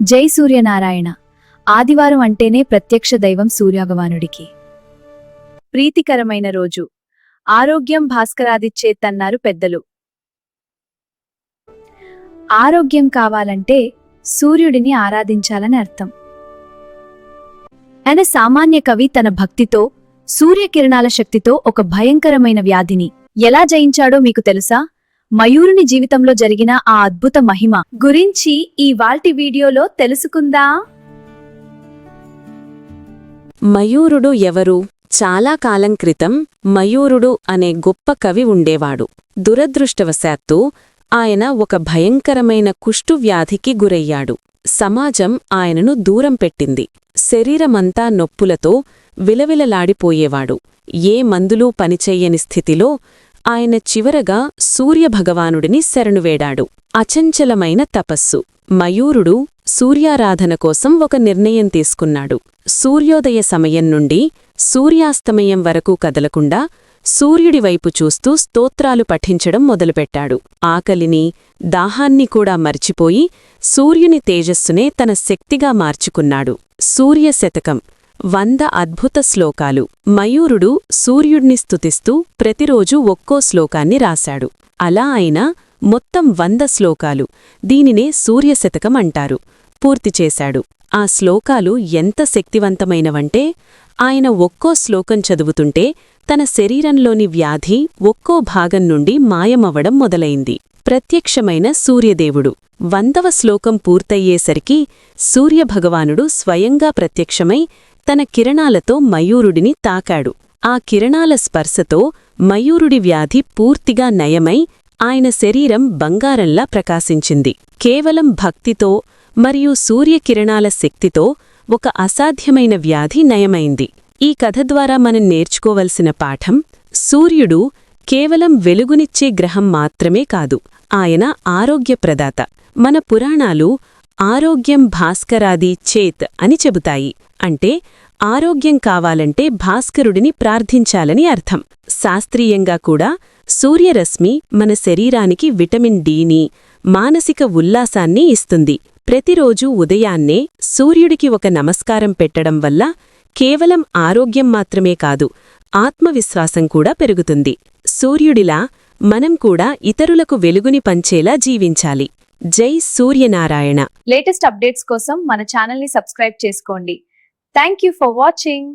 జై సూర్యనారాయణ. ఆదివారం అంటేనే ప్రత్యక్ష దైవం సూర్యాగవానుడికి ప్రీతికరమైన రోజు. ఆరోగ్యం భాస్కరాదిచ్చేత్తన్నారు పెద్దలు. ఆరోగ్యం కావాలంటే సూర్యుడిని ఆరాధించాలని అర్థం. ఆయన సామాన్య కవి తన భక్తితో సూర్యకిరణాల శక్తితో ఒక భయంకరమైన వ్యాధిని ఎలా జయించాడో మీకు తెలుసా? మయూరుని జీవితంలో జరిగిన ఆ అద్భుత మహిమ గురించి ఈ వాల్టి వీడియోలో తెలుసుకుందా? మయూరుడు ఎవరు? చాలా కాలం క్రితం మయూరుడు అనే గొప్ప కవి ఉండేవాడు. దురదృష్టవశాత్తు ఆయన ఒక భయంకరమైన కుష్ఠువ్యాధికి గురయ్యాడు. సమాజం ఆయనను దూరం పెట్టింది. శరీరమంతా నొప్పులతో విలవిలలాడిపోయేవాడు. ఏ మందులూ పనిచెయ్యని స్థితిలో ఆయన చివరగా సూర్యభగవానుడిని శరణువేడాడు. అచంచలమైన తపస్సు. మయూరుడు సూర్యారాధన కోసం ఒక నిర్ణయం తీసుకున్నాడు. సూర్యోదయ సమయం నుండి సూర్యాస్తమయం వరకు కదలకుండా సూర్యుడి వైపు చూస్తూ స్తోత్రాలు పఠించడం మొదలుపెట్టాడు. ఆకలిని దాహాన్ని కూడా మర్చిపోయి సూర్యుని తేజస్సునే తన శక్తిగా మార్చుకున్నాడు. సూర్యశతకం. వంద అద్భుత శ్లోకాలు. మయూరుడు సూర్యుడిని స్తుతిస్తూ ప్రతిరోజూ ఒక్కో శ్లోకాన్ని రాశాడు. అలా ఆయన మొత్తం వంద శ్లోకాలు దీనినే సూర్యశతకం అంటారు. పూర్తి చేశాడు. ఆ శ్లోకాలు ఎంత శక్తివంతమైనవంటే ఆయన ఒక్కో శ్లోకం చదువుతుంటే తన శరీరంలోని వ్యాధి ఒక్కో భాగం నుండి మాయమవ్వడం మొదలైంది. ప్రత్యక్షమైన సూర్యదేవుడు వందవ శ్లోకం పూర్తయ్యేసరికి సూర్యభగవానుడు స్వయంగా ప్రత్యక్షమై తన కిరణాలతో మయూరుడిని తాకాడు. ఆ కిరణాల స్పర్శతో మయూరుడి వ్యాధి పూర్తిగా నయమై ఆయన శరీరం బంగారంలా ప్రకాశించింది. కేవలం భక్తితో మరియు సూర్యకిరణాల శక్తితో ఒక అసాధ్యమైన వ్యాధి నయమైంది. ఈ కథ ద్వారా మనం నేర్చుకోవలసిన పాఠం సూర్యుడు కేవలం వెలుగునిచ్చే గ్రహం మాత్రమే కాదు ఆయన ఆరోగ్యప్రదాత. మన పురాణాలు ఆరోగ్యం భాస్కరాది చేత్ అని చెబుతాయి. అంటే ఆరోగ్యం కావాలంటే భాస్కరుడిని ప్రార్థించాలని అర్థం. శాస్త్రీయంగా కూడా సూర్యరశ్మి మన శరీరానికి విటమిన్ డీని మానసిక ఉల్లాసాన్ని ఇస్తుంది. ప్రతిరోజూ ఉదయాన్నే సూర్యుడికి ఒక నమస్కారం పెట్టడం వల్ల కేవలం ఆరోగ్యం మాత్రమే కాదు ఆత్మవిశ్వాసం కూడా పెరుగుతుంది. సూర్యుడిలా మనం కూడా ఇతరులకు వెలుగుని పంచేలా జీవించాలి. జై సూర్యనారాయణ. లేటెస్ట్ అప్డేట్స్ కోసం మన ఛానల్ని సబ్స్క్రైబ్ చేసుకోండి. Thank you for watching.